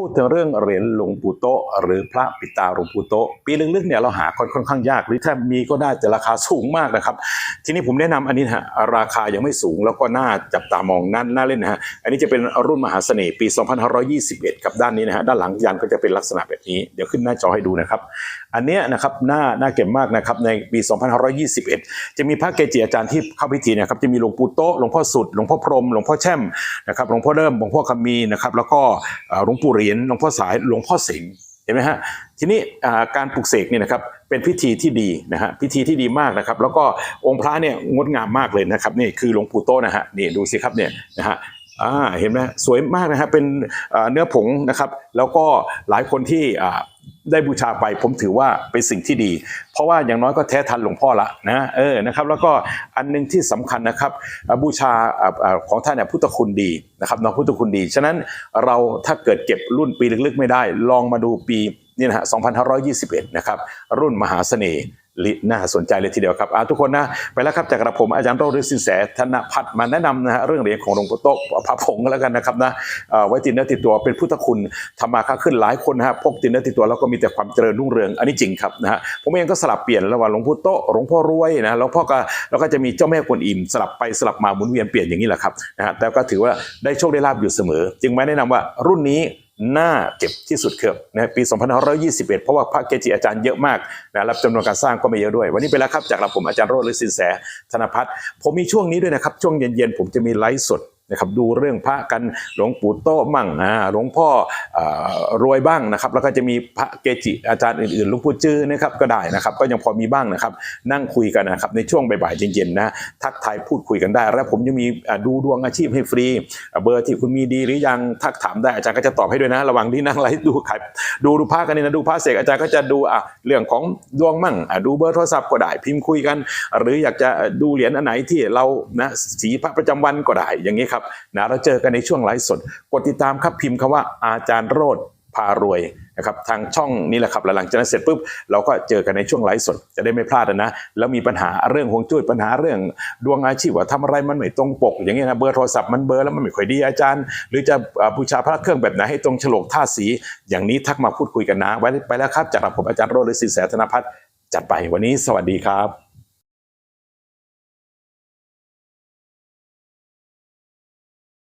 พูดถึงเรื่องเหรียญหลวงปู่โตหรือพระปิตาหลวงปู่โตปีลึกๆเนี่ยเราหาค่อนข้างยากหรือถ้ามีก็ได้แต่ราคาสูงมากนะครับ ทีนี้ผมแนะนำอันนี้ฮะราคายังไม่สูงแล้วก็น่าจับตามองน่าน่าเล่นนะฮะอันนี้จะเป็นรุ่นมหาเสน่ห์ปี 2521 กับด้านนี้นะฮะด้านหลังยันก็จะเป็นลักษณะแบบนี้เดี๋ยวขึ้นหน้าจอให้ดูนะครับ อันเนี้ยนะครับน่าน่าเก็บมากนะครับในปี 2521 จะมีพระเกจิอาจารย์ที่เข้าพิธีนะครับจะมีหลวงปู่โตหลวงพ่อสุดหลวงพ่อพรหมหลวงพ่อแช่มนะครับหลวงพ่อเริ่มหลวงพ่อคำมีนะครับแล้วก็หลวงปู่รียญหลวงพ่อสายหลวงพ่อสิงห์เห็นไหมฮะทีนี้การปลุกเสกเนี่ยนะครับเป็นพิธีที่ดีนะฮะพิธีที่ดีมากนะครับ แล้วก็องค์พระเนี่ยงดงามมากเลยนะครับนี่คือหลวงปู่โตนะฮะนี่ดูสิครับเนี่ยนะฮะอ่าเห็นไหมสวยมากนะฮะเป็นเนื้อผงนะครับ แล้วก็หลายคนที่ ได้บูชาไปผมถือว่าเป็นสิ่งที่ดี เพราะว่าอย่างน้อยก็แท้ทันหลวงพ่อละนะเออนะครับ แล้วก็อันหนึงที่สำคัญนะครับบูชาออของท่านเนี่ยพุทธคุณดีนะครับน้องพุทธคุณดี ฉะนั้นเราถ้าเกิดเก็บรุ่นปีลึกๆ ไม่ได้ ลองมาดูปีนี่นะฮะ 2521 นะครับ รุ่นมหาเสน่ห์ ลิน่าสนใจเลยทีเดียวครับทุกคนนะไปแล้วครับจากกระผมอาจารย์โรจน์ฤทธิ์สินแสธนพัฒน์มาแนะนำนะฮะเรื่องเหรียญของหลวงปู่โตพระผงแล้วกันนะครับนะไว้ติดเนื้อติดตัวเป็นพุทธคุณทำมาค้าขึ้นหลายคนนะฮะพกติดเนื้อติดตัวแล้วก็มีแต่ความเจริญรุ่งเรืองอันนี้จริงครับนะฮะผมเองก็สลับเปลี่ยนระหว่างหลวงปู่โตหลวงพ่อรวยนะหลวงพ่อก็แล้วก็จะมีเจ้าแม่กวนอิมสลับไปสลับมาหมุนเวียนเปลี่ยนอย่างนี้แหละครับนะฮะแต่ก็ถือว่าได้โชคได้ลาบอยู่เสมอ จึงมาแนะนำว่ารุ่นนี้ น่าเก็บที่สุดครับนะปี 2521 เพราะว่าพระเกจิอาจารย์เยอะมากนะรับจำนวนการสร้างก็ไม่เยอะด้วย วันนี้ไปแล้วครับจากเราผมอาจารย์โรจน์หรือสินแสธนพัฒน์ผมมีช่วงนี้ด้วยนะครับ ช่วงเย็นๆ ผมจะมีไลฟ์สด นะครับดูเรื่องพระกันหลวงปู่โตมั่งอ่าหลวงพ่ออรวยบ้างนะครับ แล้วก็จะมีพระเกจิอาจารย์อื่นๆหลวงปู่จื้อนะครับก็ได้นะครับ ก็ยังพอมีบ้างนะครับ นั่งคุยกันนะครับในช่วงบ่ายๆเย็นๆนะทักทายพูดคุยกันได้ แล้วผมยังมีดูดวงอาชีพให้ฟรี เบอร์ที่คุณมีดีหรือยังทักถามได้อาจารย์ก็จะตอบให้ด้วยนะ ระหว่างที่นั่งไลฟ์ดูขายดูดูพระกันนี่นะดูพระเสกอาจารย์ก็จะดูอะเรื่องของดวงมั่งอะดูเบอร์โทรศัพท์ก็ได้พิมพ์คุยกัน หรืออยากจะดูเหรียญอันไหนที่เรานะสีพระประจำวันก็ได้อย่างนี้ครับนะเราเจอกันในช่วงไลฟ์สด กดติดตามครับพิมพ์คำว่าอาจารย์โรดพารวยนะครับทางช่องนี้แหละครับลหลังจากนั้นเสร็จปุ๊บเราก็เจอกันในช่วงไลฟ์สดจะได้ไม่พลาดนะแล้วมีปัญหาเรื่องฮวงจุ้ยปัญหาเรื่อง ดวงอาชีพว่าทำอะไรมันไม่ตรงปก อย่างเงี้ยนะเบอร์โทรศัพท์มันเบอร์แล้วมันไม่ค่อยดีอาจารย์ หรือจะบูชาพระเครื่องแบบไหนให้ตรงฉลกท่าสีอย่างนี้ทักมาพูดคุยกันนะไว้ไปแล้วครับจากผมอาจารย์โรจน์หรือสินแสธนพัฒน์จัดไปวันนี้สวัสดีครับ